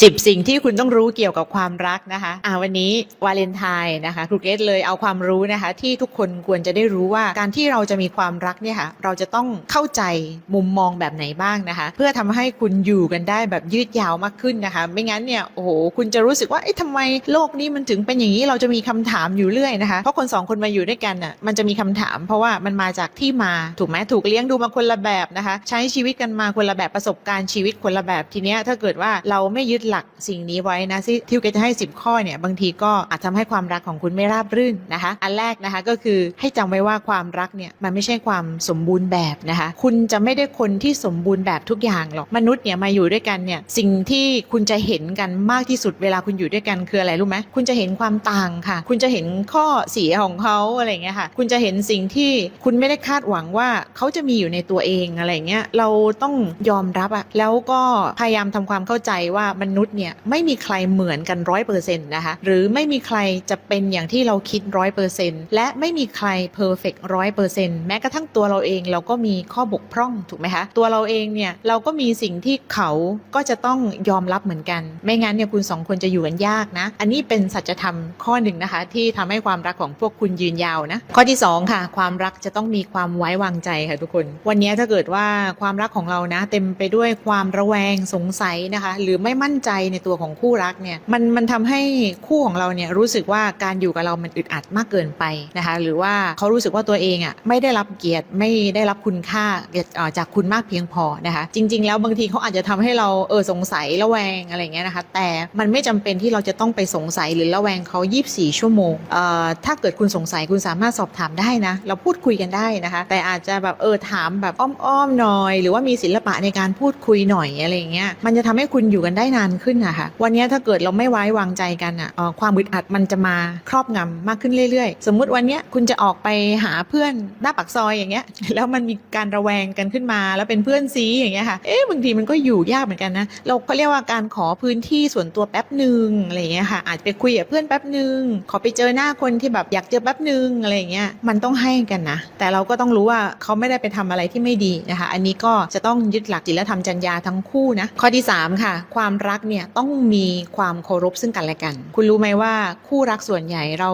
10สิ่งที่คุณต้องรู้เกี่ยวกับความรักนะคะอ่าวันนี้วาเลนไทน์นะคะครูเกรซเลยเอาความรู้นะคะ ที่ทุกคนควรจะได้รู้ว่าการที่เราจะมีความรักเนี่ยค่ะ เราจะต้องเข้าใจมุมมองแบบไหนบ้างนะคะ เพื่อทำให้คุณอยู่กันได้แบบยืดยาวมากขึ้นนะคะ ไม่งั้นเนี่ยโอ้โหคุณจะรู้สึกว่าเอ๊ะทำไมโลกนี้มันถึงเป็นอย่างนี้เราจะมีคำถามอยู่เรื่อยนะคะเพราะคนสองคนมาอยู่ด้วยกันน่ะมันจะมีคำถาม เพราะว่ามันมาจากที่มาถูกไหมถูกเลี้ยงดูมาคนละแบบนะคะ ใช้ชีวิตกันมาคนละแบบประสบการณ์ชีวิตคนละแบบทีเนี้ยถ้าเกิดว่าเราไม่ยึดหลักสิ่งนี้ไว้นะที่ที่เกจะให้ 10 ข้อเนี่ยบางทีก็อาจทำให้ความรักของคุณไม่ราบรื่นนะคะ อันแรกนะคะก็คือให้จำไว้ว่าความรักเนี่ยมันไม่ใช่ความสมบูรณ์แบบนะคะ คุณจะไม่ได้คนที่สมบูรณ์แบบทุกอย่างหรอกมนุษย์เนี่ยมาอยู่ด้วยกันเนี่ยสิ่งที่คุณจะเห็นกันมากที่สุดเวลาคุณอยู่ด้วยกันคืออะไรรู้ไหมคุณจะเห็นความต่างค่ะ คุณจะเห็นข้อเสียของเขาอะไรเงี้ยค่ะ คุณจะเห็นสิ่งที่คุณไม่ได้คาดหวังว่าเขาจะมีอยู่ในตัวเองอะไรเงี้ยเราต้องยอมรับอะแล้วก็พยายามทำความเข้าใจว่ามนุษย์เนี่ยไม่มีใครเหมือนกันร้อยเปอร์เซ็นต์นะคะหรือไม่มีใครจะเป็นอย่างที่เราคิดร้อยเปอร์เซ็นต์และไม่มีใครเพอร์เฟกร้อยเปอร์เซ็นต์แม้กระทั่งตัวเราเองเราก็มีข้อบกพร่องถูกไหมคะตัวเราเองเนี่ยเราก็มีสิ่งที่เขาก็จะต้องยอมรับเหมือนกัน ไม่งั้นเนี่ยคุณสองคนจะอยู่กันยากนะ อันนี้เป็นสัจธรรมข้อหนึ่งนะคะ ที่ทำให้ความรักของพวกคุณยืนยาวนะ ข้อที่สองค่ะ ความรักจะต้องมีความไว้วางใจค่ะทุกคน วันนี้ถ้าเกิดว่าความรักของเรานะ เต็มไปด้วยความระแวงสงสัยนะคะ หรือไม่มั่นใจในตัวของคู่รักเนี่ยมันมันทำให้คู่ของเราเนี่ยรู้สึกว่าการอยู่กับเรามันอึดอัดมากเกินไปนะคะหรือว่าเขารู้สึกว่าตัวเองอะไม่ได้รับเกียรติไม่ได้รับคุณค่าจากคุณมากเพียงพอนะคะจริง ๆ แล้วบางทีเขาอาจจะทำให้เราเออสงสัยระแวงอะไรเงี้ยนะคะแต่มันไม่จำเป็นที่เราจะต้องไปสงสัยหรือระแวงเขา 24 ชั่วโมงเอ่อถ้าเกิดคุณสงสัยคุณสามารถสอบถามได้นะ เราพูดคุยกันได้นะคะ แต่อาจจะแบบเออถามแบบอ้อมๆหน่อย หรือว่ามีศิลปะในการพูดคุยหน่อยอะไรเงี้ยมันจะทำให้คุณอยู่กันได้นานขึ้นนะคะวันนี้ถ้าเกิดเราไม่ไว้วางใจกันอะอความอึดอัดมันจะมาครอบงำมากขึ้นเรื่อยๆ สมมุติวันนี้คุณจะออกไปหาเพื่อนหน้าปากซอยอย่างเงี้ย แล้วมันมีการระแวงกันขึ้นมา แล้วเป็นเพื่อนซีอย่างเงี้ยค่ะ เอ๊ะบางทีมันก็อยู่ยากเหมือนกันนะ เราก็เรียกว่าการขอพื้นที่ส่วนตัวแป๊บหนึ่งอะไรเงี้ยค่ะ อาจจะไปคุยกับเพื่อนแป๊บหนึ่งขอไปเจอหน้าคนที่แบบอยากเจอแป๊บหนึ่งอะไรเงี้ย มันต้องให้กันนะ แต่เราก็ต้องรู้ว่าเขาไม่ได้ไปทำอะไรที่ไม่ดีนะคะ อันนี้ก็จะต้องยึดหลักศีลธรรมจรรยาทั้งคู่นะ ข้อที่สามค่ะ ความรักเนี่ยต้องมีความเคารพซึ่งกันและกัน คุณรู้ไหมว่าคู่รักส่วนใหญ่เรา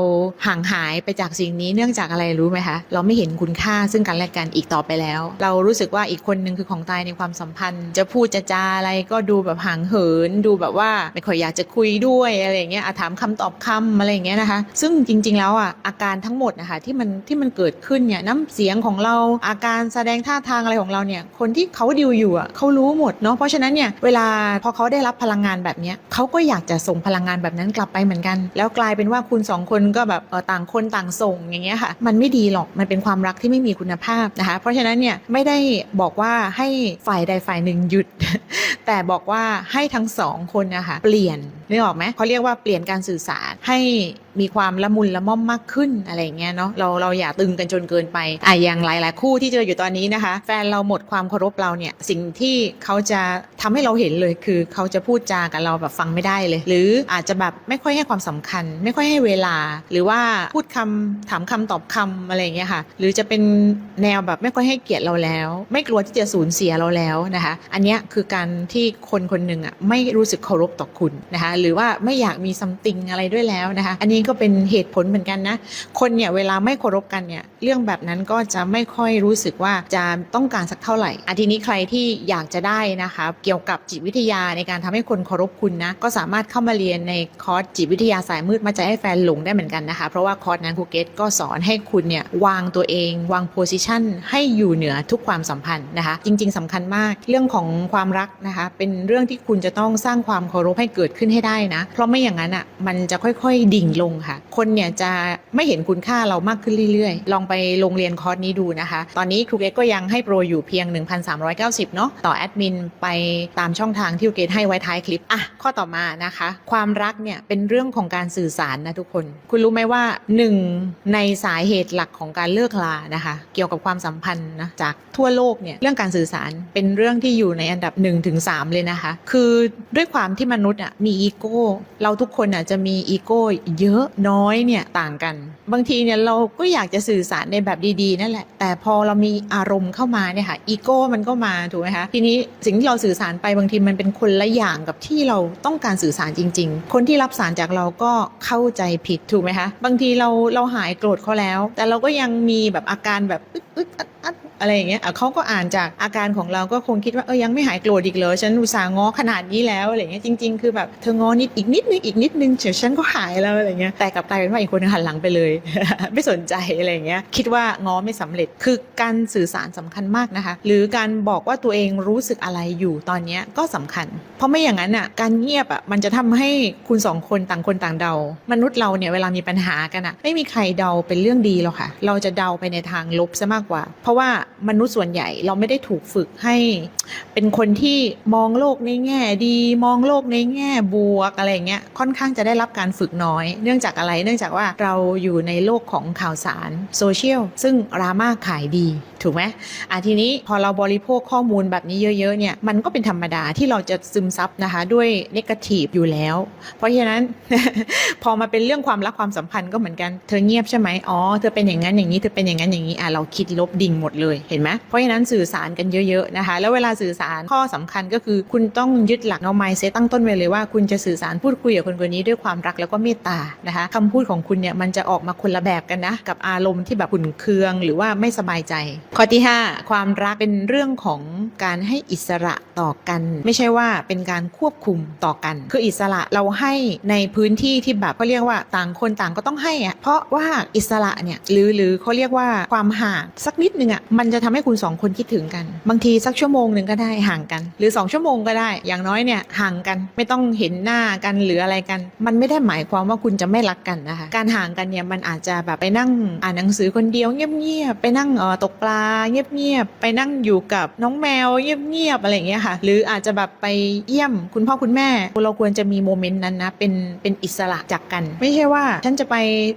ห่างหายไปจากสิ่งนี้เนื่องจากอะไรรู้ไหมคะเราไม่เห็นคุณค่าซึ่งกันและกันอีกต่อไปแล้ว เรารู้สึกว่าอีกคนนึงคือของตายในความสัมพันธ์ จะพูดจะจาอะไรก็ดูแบบห่างเหิน ดูแบบว่าไม่ค่อยอยากจะคุยด้วยอะไรอย่างเงี้ยถามคำตอบคำอะไรอย่างเงี้ยนะคะ ซึ่งจริง ๆ แล้วอะอาการทั้งหมดนะคะที่มันที่มันเกิดขึ้นเนี่ยน้ำเสียงของเราอาการแสดงท่าทางอะไรของเราเนี่ยคนที่เขาดิวอยู่อะเขารู้หมดเนาะเพราะฉะนั้นเนี่ยเวลาพอเขาได้รับพลังงานแบบนี้เขาก็อยากจะส่งพลังงานแบบนั้นกลับไปเหมือนกัน แล้วกลายเป็นว่าคุณสองคนก็แบบต่างคนต่างส่งอย่างเงี้ยค่ะ มันไม่ดีหรอกมันเป็นความรักที่ไม่มีคุณภาพนะคะ เพราะฉะนั้นเนี่ยไม่ได้บอกว่าให้ฝ่ายใดฝ่ายหนึ่งหยุด แต่บอกว่าให้ทั้งสองคนนะคะเปลี่ยน นึกออกไหมเขาเรียกว่าเปลี่ยนการสื่อสารให้มีความละมุนละม่อมมากขึ้นอะไรเงี้ยเนาะเราเราอย่าตึงกันจนเกินไปอะอย่างหลาย ๆ คู่ที่เจออยู่ตอนนี้นะคะ แฟนเราหมดความเคารพเราเนี่ยสิ่งที่เขาจะทำให้เราเห็นเลยคือเขาจะพูดจากับเราแบบฟังไม่ได้เลย หรืออาจจะแบบไม่ค่อยให้ความสำคัญ ไม่ค่อยให้เวลา หรือว่าพูดคำถามคำตอบคำอะไรเงี้ยค่ะ หรือจะเป็นแนวแบบไม่ค่อยให้เกียรติเราแล้ว ไม่กลัวที่จะสูญเสียเราแล้วนะคะ อันนี้คือการที่คนคนหนึ่งอะไม่รู้สึกเคารพต่อคุณนะคะหรือว่าไม่อยากมีซัมติงอะไรด้วยแล้วนะคะ อันนี้ก็เป็นเหตุผลเหมือนกันนะ คนเนี่ยเวลาไม่เคารพกันเนี่ยเรื่องแบบนั้นก็จะไม่ค่อยรู้สึกว่าจะต้องการสักเท่าไหร่อาทีนี้ใครที่อยากจะได้นะคะ เกี่ยวกับจิตวิทยาในการทำให้คนเคารพคุณนะ ก็สามารถเข้ามาเรียนในคอร์สจิตวิทยาสายมืดมาใจให้แฟนหลงได้เหมือนกันนะคะ เพราะว่าคอร์สนั้นครูเกตก็สอนให้คุณเนี่ยวางตัวเอง วางโพสิชันให้อยู่เหนือทุกความสัมพันธ์นะคะ จริง ๆสำคัญมากเรื่องของความรักนะคะ เป็นเรื่องที่คุณจะต้องสร้างความเคารพให้เกิดขึ้นให้ได้นะ เพราะไม่อย่างนั้นอะมันจะค่อยๆดิ่งลงค่ะ คนเนี่ยจะไม่เห็นคุณค่าเรามากขึ้นเรื่อยๆ ลองไปลงเรียนคอร์สนี้ดูนะคะ ตอนนี้ครูเกตก็ยังให้โปรอยู่เพียง 1,390 เนาะต่อแอดมินไปตามช่องทางที่ครูเกตให้ไว้ท้ายคลิปอะข้อต่อมานะคะ ความรักเนี่ยเป็นเรื่องของการสื่อสารนะทุกคน คุณรู้ไหมว่าหนึ่งในสาเหตุหลักของการเลิกลานะคะ เกี่ยวกับความสัมพันธ์นะจากทั่วโลกเนี่ยเรื่องการสื่อสารเป็นเรื่องที่อยู่ในอันดับ1ถึง3เลยนะคะ คือด้วยความที่มนุษย์อะมีอีโก้ เราทุกคนอะจะมีอีโก้เยอะน้อยเนี่ยต่างกัน บางทีเนี่ยเราก็อยากจะสื่อสารในแบบดีๆนั่นแหละ แต่พอเรามีอารมณ์เข้ามาเนี่ยค่ะอีโก้มันก็มาถูกไหมคะทีนี้สิ่งที่เราสื่อสารไปบางทีมันเป็นคนละอย่างกับที่เราต้องการสื่อสารจริง ๆ คนที่รับสารจากเราก็เข้าใจผิดถูกไหมคะบางทีเราเราหายโกรธเขาแล้ว แต่เราก็ยังมีแบบอาการแบบอึดอึดอัดอัด อะไรอย่างเงี้ยเขาก็อ่านจากอาการของเราก็คงคิดว่าเออยังไม่หายโกรธอีกเหรอฉันอุตส่าห์ง้อขนาดนี้แล้วอะไรเงี้ยจริงๆ คือแบบเธอง้อนิดอีกนิดนึงอีกนิดนึงเดี๋ยวฉันก็หายแล้วอะไรเงี้ยแต่กลับกลายเป็นว่าอีกคนนึงหันหลังไปเลย ไม่สนใจอะไรเงี้ยคิดว่าง้อไม่สำเร็จคือการสื่อสารสำคัญมากนะคะ หรือการบอกว่าตัวเองรู้สึกอะไรอยู่ตอนเนี้ยก็สำคัญ เพราะไม่อย่างนั้นอะการเงียบอะมันจะทำให้คุณสองคนต่างคนต่างเดามนุษย์เราเนี่ยเวลามีปัญหากันอะไม่มีใครเดาเป็นเรื่องดีหรอกค่ะ เราจะเดาไปในทางลบซะมากกว่า เพราะว่ามนุษย์ส่วนใหญ่เราไม่ได้ถูกฝึกให้เป็นคนที่มองโลกในแง่ดีมองโลกในแง่บวกอะไรเงี้ยค่อนข้างจะได้รับการฝึกน้อย เนื่องจากอะไรเนื่องจากว่าเราอยู่ในโลกของข่าวสารโซเชียลซึ่งรามาขายดีถูกไหมอะทีนี้พอเราบริโภคข้อมูลแบบนี้เยอะๆเนี่ยมันก็เป็นธรรมดาที่เราจะซึมซับนะคะด้วยนกาทีฟอยู่แล้ว เพราะฉะนั้น พอมาเป็นเรื่องความรักความสัมพันธ์ก็เหมือนกันเธอเงียบใช่ไหมอ๋อเธอเป็นอย่างนั้นอย่างนี้เธอเป็นอย่างนั้นอย่างนี้อะเราคิดลบดิ่งหมดเลยเห็นไหมเพราะฉะนั้นสื่อสารกันเยอะๆนะคะ แล้วเวลาสื่อสารข้อสำคัญก็คือ คุณต้องยึดหลักเอาไมเซตั้งต้นไว้เลยว่าคุณจะสื่อสารพูดคุยกับคนคนนี้ด้วยความรักแล้วก็เมตตานะคะคำพูดของคุณเนี่ยมันจะออกมาคนละแบบกันนะ กับอารมณ์ที่แบบขุ่นเคือง หรือว่าไม่สบายใจ ข้อที่ 5 ความรักเป็นเรื่องของการให้อิสระต่อกัน ไม่ใช่ว่าเป็นการควบคุมต่อกัน คืออิสระเราให้ในพื้นที่ที่แบบเขาเรียกว่าต่างคนต่างก็ต้องให้อะเพราะว่าอิสระเนี่ยหรือหรือเขาเรียกว่าความห่างสักนิดนึงอะมันจะทำให้คุณสองคนคิดถึงกัน บางทีสักชั่วโมงหนึ่งก็ได้ห่างกัน หรือ 2 ชั่วโมงก็ได้ อย่างน้อยเนี่ยห่างกันไม่ต้องเห็นหน้ากันหรืออะไรกัน มันไม่ได้หมายความว่าคุณจะไม่รักกันนะคะ การห่างกันเนี่ยมันอาจจะแบบไปนั่งอ่านหนังสือคนเดียวเงียบๆไปนั่งเอ่อตกปลาเงียบๆไปนั่งอยู่กับน้องแมวเงียบๆอะไรอย่างเงี้ยค่ะ หรืออาจจะแบบไปเยี่ยมคุณพ่อคุณแม่เราควรจะมีโมเมนต์นั้นนะเป็นเป็นอิสระจากกัน ไม่ใช่ว่าฉันจะไป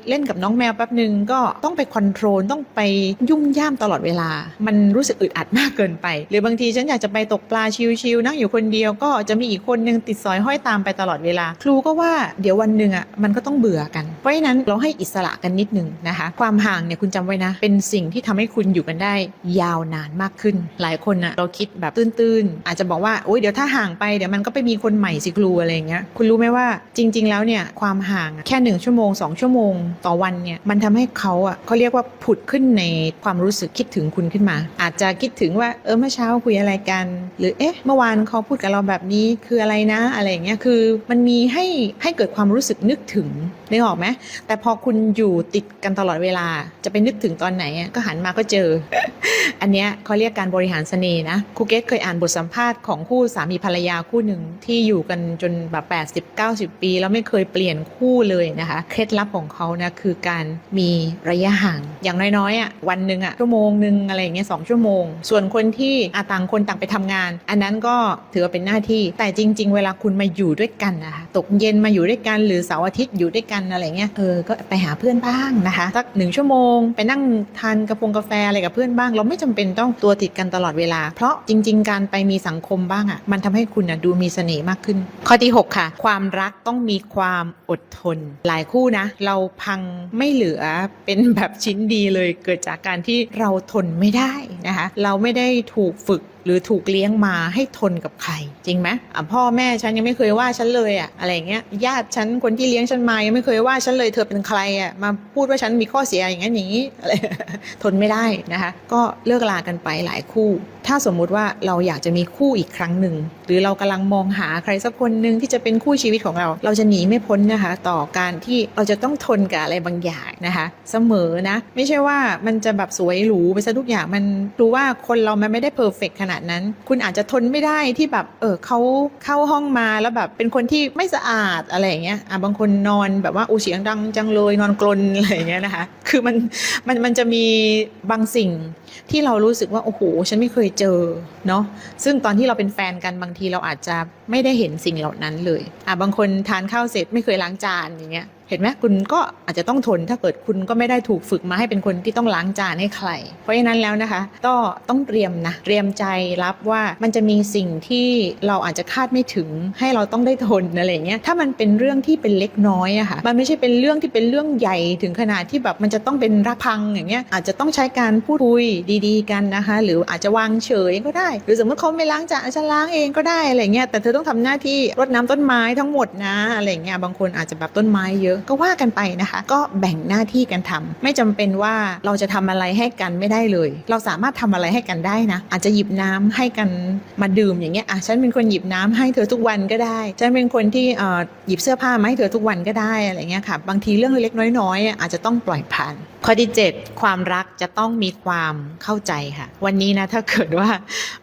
เล่นกับน้องแมวแป๊บหนึ่งก็ต้องไปคอนโทรลต้องไปยุ่มย่ามตลอดเวลามันรู้สึกอึดอัดมากเกินไป หรือบางทีฉันอยากจะไปตกปลาชิลๆนั่งอยู่คนเดียวก็จะมีอีกคนนึงติดสอยห้อยตามไปตลอดเวลา ครูก็ว่าเดี๋ยววันหนึ่งอะมันก็ต้องเบื่อกัน เพราะฉะนั้นเราให้อิสระกันนิดนึงนะคะ ความห่างเนี่ยคุณจำไว้นะ เป็นสิ่งที่ทำให้คุณอยู่กันได้ยาวนานมากขึ้น หลายคนอะเราคิดแบบตื้นๆอาจจะบอกว่าโอ๊ยเดี๋ยวถ้าห่างไปเดี๋ยวมันก็ไปมีคนใหม่สิครูอะไรอย่างเงี้ยคุณรู้ไหมว่าจริง ๆ แล้วเนี่ยความห่างแค่หนึ่งชั่วโมงสองชั่วโมง ต่อวันเนี่ยมันทำให้เขาอะเขาเรียกว่าผุดขึ้นในความรู้สึกคิดถึงคุณขึ้นมา อาจจะคิดถึงว่าเออเมื่อเช้าคุยอะไรกัน หรือเอ๊ะเมื่อวานเขาพูดกับเราแบบนี้คืออะไรนะอะไรอย่างเงี้ยคือมันมีให้ให้เกิดความรู้สึกนึกถึงนึกออกไหมแต่พอคุณอยู่ติดกันตลอดเวลาจะไปนึกถึงตอนไหนก็หันมาก็เจอ อันเนี้ยเขาเรียกการบริหารเสน่ห์นะครูเกตเคยอ่านบทสัมภาษณ์ของคู่สามีภรรยาคู่หนึ่งที่อยู่กันจนแบบ 80 90 ปี แล้วไม่เคยเปลี่ยนคู่เลยนะคะ เคล็ดลับของเขานะคือการมีระยะห่าง อย่างน้อยๆอะวันหนึ่งอะชั่วโมงหนึ่งอะไรอย่างเงี้ยสองชั่วโมง ส่วนคนที่อาต่างคนต่างไปทำงาน อันนั้นก็ถือว่าเป็นหน้าที่ แต่จริง ๆ เวลาคุณมาอยู่ด้วยกันนะคะตกเย็นมาอยู่ด้วยกันหรือเสาร์อาทิตย์อยู่ด้วยกันอะไรเงี้ยเออก็ไปหาเพื่อนบ้างนะคะสักหนึ่งชั่วโมง ไปนั่งทานกาแฟกาแฟอะไรกับเพื่อนบ้าง เราไม่จำเป็นต้องตัวติดกันตลอดเวลา เพราะจริง ๆ การไปมีสังคมบ้างอะ่ะมันทำให้คุณนะดูมีเสน่ห์มากขึ้น ข้อที่ 6 ค่ะ ความรักต้องมีความอดทน หลายคู่นะ เราพังไม่เหลือเป็นแบบชิ้นดีเลยเกิดจากการที่เราทนไม่ไม่ได้นะคะเราไม่ได้ถูกฝึก รือถูกเลี้ยงมาให้ทนกับใคร จริงไหมอะพ่อแม่ฉันยังไม่เคยว่าฉันเลยอะอะไรเงี้ยญาติฉันคนที่เลี้ยงฉันมายังไม่เคยว่าฉันเลยเธอเป็นใครอะมาพูดว่าฉันมีข้อเสียอย่างนั้นอย่างนี้อะไรทนไม่ได้นะคะ ก็เลิกลากันไปหลายคู่ ถ้าสมมุติว่าเราอยากจะมีคู่อีกครั้งหนึ่งหรือเรากำลังมองหาใครสักคนหนึ่งที่จะเป็นคู่ชีวิตของเรา เราจะหนีไม่พ้นนะคะ ต่อการที่เราจะต้องทนกับอะไรบางอย่างนะคะ เสมอนะ ไม่ใช่ว่ามันจะแบบสวยหรูไปซะทุกอย่างมันรู้ว่าคนเรามันไม่ได้เพอร์เฟกขนาดนั้น คุณอาจจะทนไม่ได้ที่แบบเออเขาเข้าห้องมาแล้วแบบเป็นคนที่ไม่สะอาดอะไรอย่างเงี้ยอะบางคนนอนแบบว่าอูเสียงดังจังเลยนอนกลนอะไรอย่างเงี้ยนะคะ คือมันมันมันจะมีบางสิ่งที่เรารู้สึกว่าโอ้โหฉันไม่เคยเจอเนาะซึ่งตอนที่เราเป็นแฟนกันบางทีเราอาจจะไม่ได้เห็นสิ่งเหล่านั้นเลยอะบางคนทานข้าวเสร็จไม่เคยล้างจานอย่างเงี้ยเห็นไหมคุณก็อาจจะต้องทนถ้าเกิดคุณก็ไม่ได้ถูกฝึกมาให้เป็นคนที่ต้องล้างจานให้ใคร เพราะฉะนั้นแล้วนะคะ ก็ต้องเตรียมนะเตรียมใจรับว่ามันจะมีสิ่งที่เราอาจจะคาดไม่ถึงให้เราต้องได้ทนอะไรเงี้ยถ้ามันเป็นเรื่องที่เป็นเล็กน้อยอะค่ะมันไม่ใช่เป็นเรื่องที่เป็นเรื่องใหญ่ถึงขนาดที่แบบมันจะต้องเป็นรักพังอย่างเงี้ยอาจจะต้องใช้การพูดคุยดีๆ กันนะคะ หรืออาจจะวางเฉยก็ได้ หรือสมมติเขาไม่ล้างจานฉันล้างเองก็ได้อะไรเงี้ยแต่เธอต้องทำหน้าที่รดน้ำต้นไม้ทั้งหมดนะอะไรเงี้ยบางคนอาจจะแบบต้นไม้เยอะก็ว่ากันไปนะคะ ก็แบ่งหน้าที่กันทำไม่จำเป็นว่าเราจะทำอะไรให้กันไม่ได้เลย เราสามารถทำอะไรให้กันได้นะ อาจจะหยิบน้ำให้กันมาดื่มอย่างเงี้ยอะฉันเป็นคนหยิบน้ำให้เธอทุกวันก็ได้ฉันเป็นคนที่เอ่อหยิบเสื้อผ้ามาให้เธอทุกวันก็ได้อะไรเงี้ยค่ะบางทีเรื่องเล็กๆน้อยๆอาจจะต้องปล่อยผ่านข้อที่ 7 ความรักจะต้องมีความเข้าใจค่ะ วันนี้นะถ้าเกิดว่า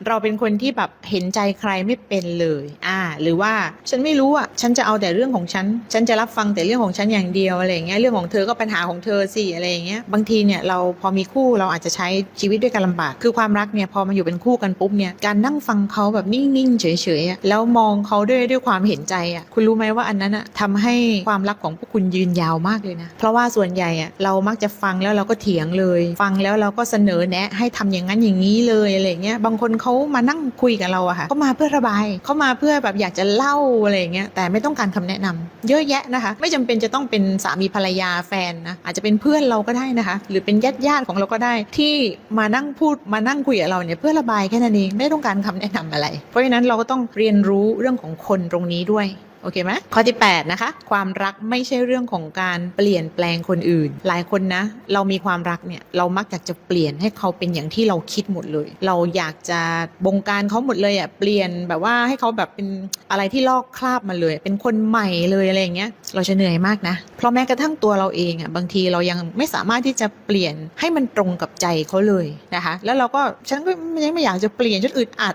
เราเป็นคนที่แบบเห็นใจใครไม่เป็นเลย อ่า หรือว่าฉันไม่รู้อะฉันจะเอาแต่เรื่องของฉัน ฉันจะรับฟังแต่เรื่องของฉันอย่างเดียวอะไรอย่างเงี้ยเรื่องของเธอก็ปัญหาของเธอสิอะไรอย่างเงี้ยบางทีเนี่ยเราพอมีคู่เราอาจจะใช้ชีวิตด้วยกันลำบาก คือความรักเนี่ยพอมาอยู่เป็นคู่กันปุ๊บเนี่ยการนั่งฟังเขาแบบนิ่งๆเฉยๆแล้วมองเขาด้วยด้วยความเห็นใจอะคุณรู้ไหมว่าอันนั้นอะทำให้ความรักของพวกคุณยืนยาวมากเลยนะเพราะว่าส่วนใหญ่อะเรามักจะฟัังแล้วเราก็เถียงเลย ฟังแล้วเราก็เสนอแนะ ให้ทำอย่างนั้นอย่างนี้เลยอะไรเงี้ยบางคนเขามานั่งคุยกับเราอะค่ะเขามาเพื่อระบายเขามาเพื่อแบบอยากจะเล่าอะไรเงี้ยแต่ไม่ต้องการคำแนะนำเยอะแยะนะคะ ไม่จำเป็นจะต้องเป็นสามีภรรยาแฟนนะอาจจะเป็นเพื่อนเราก็ได้นะคะ หรือเป็นญาติญาติของเราก็ได้ที่มานั่งพูดมานั่งคุยกับเราเนี่ยเพื่อระบายแค่นั้นเองไม่ต้องการคำแนะนำอะไร เพราะฉะนั้นเราก็ต้องเรียนรู้เรื่องของคนตรงนี้ด้วย อเคไหมข้อที่ 8 นะคะ ความรักไม่ใช่เรื่องของการเปลี่ยนแปลงคนอื่น หลายคนนะ เรามีความรักเนี่ย เรามักอยากจะเปลี่ยนให้เขาเป็นอย่างที่เราคิดหมดเลย เราอยากจะบงการเขาหมดเลยอะเปลี่ยนแบบว่าให้เขาแบบเป็นอะไรที่ลอกคราบมาเลย เป็นคนใหม่เลยอะไรอย่างเงี้ยเราจะเหนื่อยมากนะ เพราะแม้กระทั่งตัวเราเองอะบางทีเรายังไม่สามารถที่จะเปลี่ยนให้มันตรงกับใจเขาเลยนะคะ แล้วเราก็ฉันก็ยังไม่อยากจะเปลี่ยนจนอึดอัด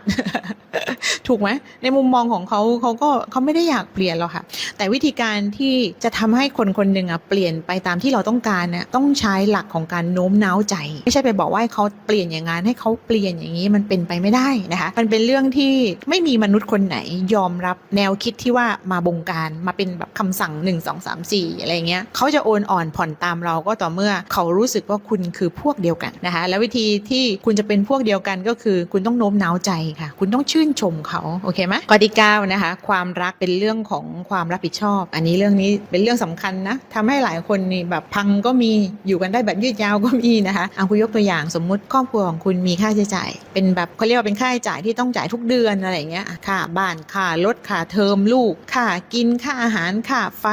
ถูกไหมในมุมมองของเขาเขาก็เขาไม่ได้อยากเปลี่ยนหรอกค่ะ แต่วิธีการที่จะทำให้คนคนหนึ่งอะเปลี่ยนไปตามที่เราต้องการเนี่ยต้องใช้หลักของการโน้มน้าวใจ ไม่ใช่ไปบอกว่าให้เขาเปลี่ยนอย่างนั้นให้เขาเปลี่ยนอย่างนี้มันเป็นไปไม่ได้นะคะ มันเป็นเรื่องที่ไม่มีมนุษย์คนไหนยอมรับแนวคิดที่ว่ามาบงการมาเป็นแบบคำสั่ง 1 2 3 4 อะไรเงี้ยเขาจะโอนอ่อนผ่อนตามเราก็ต่อเมื่อเขารู้สึกว่าคุณคือพวกเดียวกันนะคะ แล้ววิธีที่คุณจะเป็นพวกเดียวกันก็คือ คุณต้องโน้มน้าวใจค่ะ คุณต้องชื่นชมเขาโอเคไหมข้อที่9นะคะ ความรักเป็นเรื่องของความรับผิดชอบ อันนี้เรื่องนี้เป็นเรื่องสำคัญนะทำให้หลายคนนี่แบบพังก็มีอยู่กันได้แบบยืดยาวก็มีนะคะเอาคุณยกตัวอย่างสมมุติครอบครัวของคุณมีค่าใช้จ่าย เป็นแบบเขาเรียกว่าเป็นค่าใช้จ่ายที่ต้องจ่ายทุกเดือนอะไรเงี้ยอะค่าบ้านค่ารถค่าเทอมลูกค่ากินค่าอาหารค่าไฟ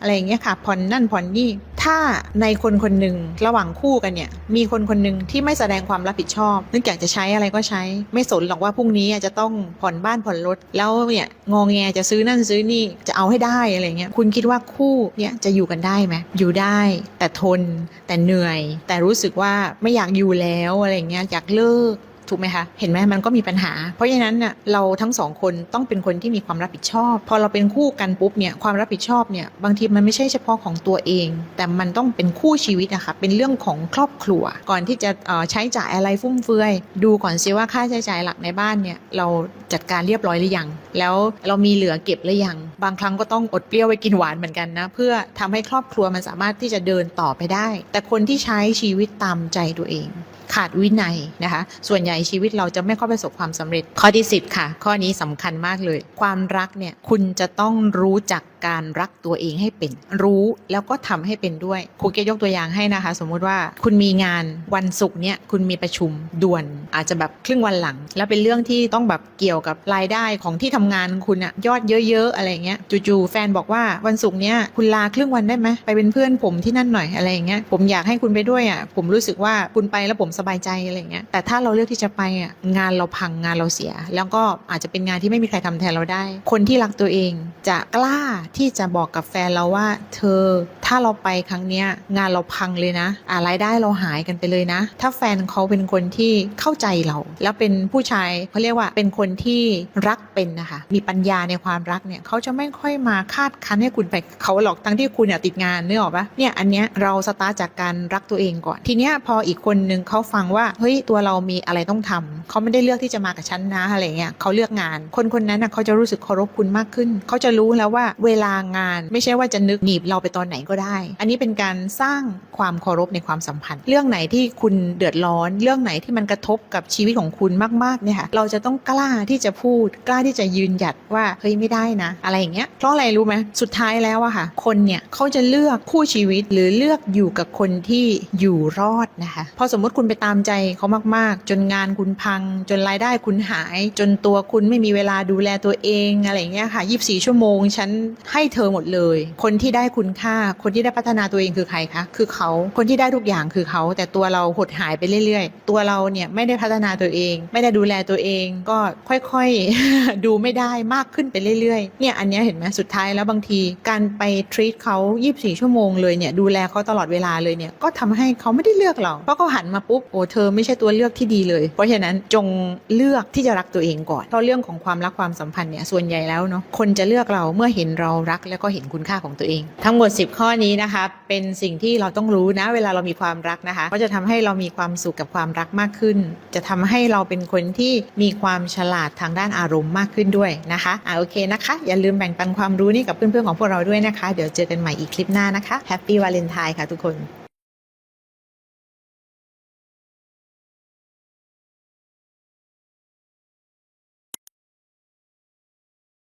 อะไรเงี้ยค่ะผ่อนนั่นผ่อนนี่ ถ้าในคนคนหนึ่งระหว่างคู่กันเนี่ย มีคนคนหนึ่งที่ไม่แสดงความรับผิดชอบนึกอยากจะใช้อะไรก็ใช้ ไม่สนหรอกว่าพรุ่งนี้จะต้องผ่อนบ้านผ่อนรถ แล้วเนี่ยงองแงจะซื้อนั่นซื้อนี่จะเอาให้ได้อะไรเงี้ยคุณคิดว่าคู่เนี่ยจะอยู่กันได้ไหมอยู่ได้ แต่ทนแต่เหนื่อย แต่รู้สึกว่าไม่อยากอยู่แล้วอะไรเงี้ยอยากเลิก ถูกไหมคะ เห็นไหมมันก็มีปัญหา เพราะฉะนั้นน่ะเราทั้งสองคนต้องเป็นคนที่มีความรับผิดชอบ พอเราเป็นคู่กันปุ๊บเนี่ยความรับผิดชอบเนี่ยบางทีมันไม่ใช่เฉพาะของตัวเอง แต่มันต้องเป็นคู่ชีวิตอะคะเป็นเรื่องของครอบครัว ก่อนที่จะใช้จ่ายอะไรฟุ่มเฟือย ดูก่อนซิว่าค่าใช้จ่ายหลักในบ้านเนี่ยเราจัดการเรียบร้อยหรือยัง แล้วเรามีเหลือเก็บหรือยัง บางครั้งก็ต้องอดเปรี้ยวไว้กินหวานเหมือนกันนะเพื่อทำให้ครอบครัวมันสามารถที่จะเดินต่อไปได้ แต่คนที่ใช้ชีวิตตามใจตัวเอง ขาดวินัยนะคะ ส่วนใหญ่ชีวิตเราจะไม่ค่อยประสบความสำเร็จ ข้อที่ 10 ค่ะ ข้อนี้สำคัญมากเลย ความรักเนี่ยคุณจะต้องรู้จักการรักตัวเองให้เป็น รู้แล้วก็ทำให้เป็นด้วยครูเกยกตัวอย่างให้นะคะ สมมุติว่าคุณมีงานวันศุกร์เนี่ยคุณมีประชุมด่วน อาจจะแบบครึ่งวันหลัง แล้วเป็นเรื่องที่ต้องแบบเกี่ยวกับรายได้ของที่ทำงานคุณอะยอดเยอะๆอะไรเงี้ยจู่ๆแฟนบอกว่าวันศุกร์เนี้ยคุณลาครึ่งวันได้ไหมไปเป็นเพื่อนผมที่นั่นหน่อยอะไรเงี้ยผมอยากให้คุณไปด้วยอะผมรู้สึกว่าคุณไปแล้วผมสบายใจอะไรเงี้ยแต่ถ้าเราเลือกที่จะไปอะงานเราพังงานเราเสีย แล้วก็อาจจะเป็นงานที่ไม่มีใครทำแทนเราได้ คนที่รักตัวเองจะกล้าที่จะบอกกับแฟนเราว่า เธอถ้าเราไปครั้งเนี้ยงานเราพังเลยนะอ่ารายได้เราหายกันไปเลยนะ ถ้าแฟนเขาเป็นคนที่เข้าใจเรา แล้วเป็นผู้ชายเขาเรียกว่าเป็นคนที่รักเป็นนะคะ มีปัญญาในความรักเนี่ยเขาจะไม่ค่อยมาคาดคั้นให้คุณไปเขาหรอกทั้งที่คุณเนี่ยติดงานนึกออกปะเนี่ยอันเนี้ยเราสตาร์จากการรักตัวเองก่อน ทีเนี้ยพออีกคนนึงเขาฟังว่าเฮ้ยตัวเรามีอะไรต้องทำเขาไม่ได้เลือกที่จะมากับฉันนะอะไรเงี้ยเขาเลือกงาน คนคนนั้นน่ะเขาจะรู้สึกเคารพคุณมากขึ้นเขาจะรู้แล้วว่าเวลางานไม่ใช่ว่าจะนึกหนีบเราไปตอนไหนก็ก็ได้ อันนี้เป็นการสร้างความเคารพในความสัมพันธ์ เรื่องไหนที่คุณเดือดร้อน เรื่องไหนที่มันกระทบกับชีวิตของคุณมากๆเนี่ยค่ะเราจะต้องกล้าที่จะพูด กล้าที่จะยืนหยัดว่าเฮ้ยไม่ได้นะ อะไรอย่างเงี้ยเพราะอะไรรู้ไหมสุดท้ายแล้วอะค่ะ คนเนี่ยเขาจะเลือกคู่ชีวิตหรือเลือกอยู่กับคนที่อยู่รอดนะคะพอสมมติคุณไปตามใจเขามาก ๆ จนงานคุณพัง จนรายได้คุณหาย จนตัวคุณไม่มีเวลาดูแลตัวเองอะไรอย่างเงี้ยค่ะ 24 ชั่วโมงฉันให้เธอหมดเลย คนที่ได้คุณค่าคนที่ได้พัฒนาตัวเองคือใครคะ คือเขา คนที่ได้ทุกอย่างคือเขา แต่ตัวเราหดหายไปเรื่อย ๆ ตัวเราเนี่ยไม่ได้พัฒนาตัวเอง ไม่ได้ดูแลตัวเอง ก็ค่อยๆ ดูไม่ได้มากขึ้นไปเรื่อยๆ เนี่ยอันเนี้ยเห็นไหมสุดท้ายแล้วบางทีการไป treat เขา 24 ชั่วโมงเลยเนี่ยดูแลเขาตลอดเวลาเลยเนี่ยก็ทำให้เขาไม่ได้เลือกเรา เพราะเขาหันมาปุ๊บโอ้เธอไม่ใช่ตัวเลือกที่ดีเลย เพราะฉะนั้นจงเลือกที่จะรักตัวเองก่อน เพราะเรื่องของความรักความสัมพันธ์เนี่ยส่วนใหญ่แล้วเนาะคนจะเลือกเราเมื่อเห็นเรารักแล้วก็เห็นคุณค่าของตัวเอง ทั้งหมด 10 ข้อนี้นะคะเป็นสิ่งที่เราต้องรู้นะ เวลาเรามีความรักนะคะ ก็จะทำให้เรามีความสุขกับความรักมากขึ้น จะทำให้เราเป็นคนที่มีความฉลาดทางด้านอารมณ์มากขึ้นด้วยนะคะอ่าโอเคนะคะ อย่าลืมแบ่งปันความรู้นี่กับเพื่อนๆของพวกเราด้วยนะคะ เดี๋ยวเจอกันใหม่อีกคลิปหน้านะคะแฮปปี้วาเลนไทน์ค่ะทุกคน